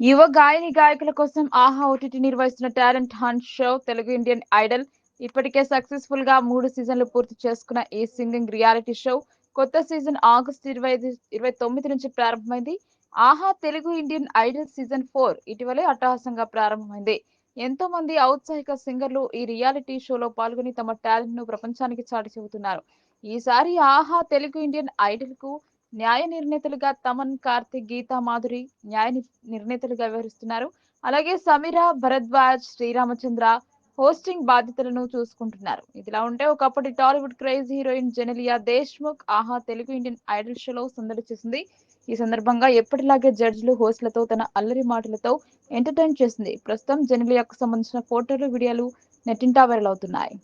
యువ గాయని గాయకుల కోసం ఆహా ఓటీటీ నిర్వహిస్తున్న talent hunt show Telugu Indian Idol ఇప్పటికే సక్సెస్ఫుల్గా మూడు సీజన్లు పూర్తి చేసుకున్న ఈ సింగింగ్ రియాలిటీ షో కొత్త సీజన్ ఆగస్ట్ ఇరవై ఇరవై తొమ్మిది నుంచి ప్రారంభమైంది. Aha Telugu Indian Idol season four ఇటీవలే అట్టహాసంగా ప్రారంభమైంది. ఎంతో మంది ఔత్సాహిక సింగర్లు ఈ రియాలిటీ షోలో పాల్గొని తమ టాలెంట్ను ప్రపంచానికి చాటి చెబుతున్నారు. ఈసారి ఆహా తెలుగు ఇండియన్ ఐడల్కు న్యాయ నిర్ణేతలుగా తమన్ కార్తిక్ గీతా మాధురి న్యాయ నిర్ణేతలుగా వ్యవహరిస్తున్నారు. అలాగే సమీర భరద్వాజ్ శ్రీరామచంద్ర హోస్టింగ్ బాధ్యతలను చూసుకుంటున్నారు. ఇదిలా ఉంటే ఒకప్పటి Tollywood craze heroine Genelia Deshmukh Aha Telugu Indian Idol షోలో సందడి చేసింది. ఈ సందర్భంగా ఎప్పటిలాగే జడ్జిలు హోస్ట్లతో తన అల్లరి మాటలతో ఎంటర్టైన్ చేసింది. ప్రస్తుతం జెనెలియాకు సంబంధించిన ఫోటోలు వీడియోలు నెట్టింటా వైరల్ అవుతున్నాయి.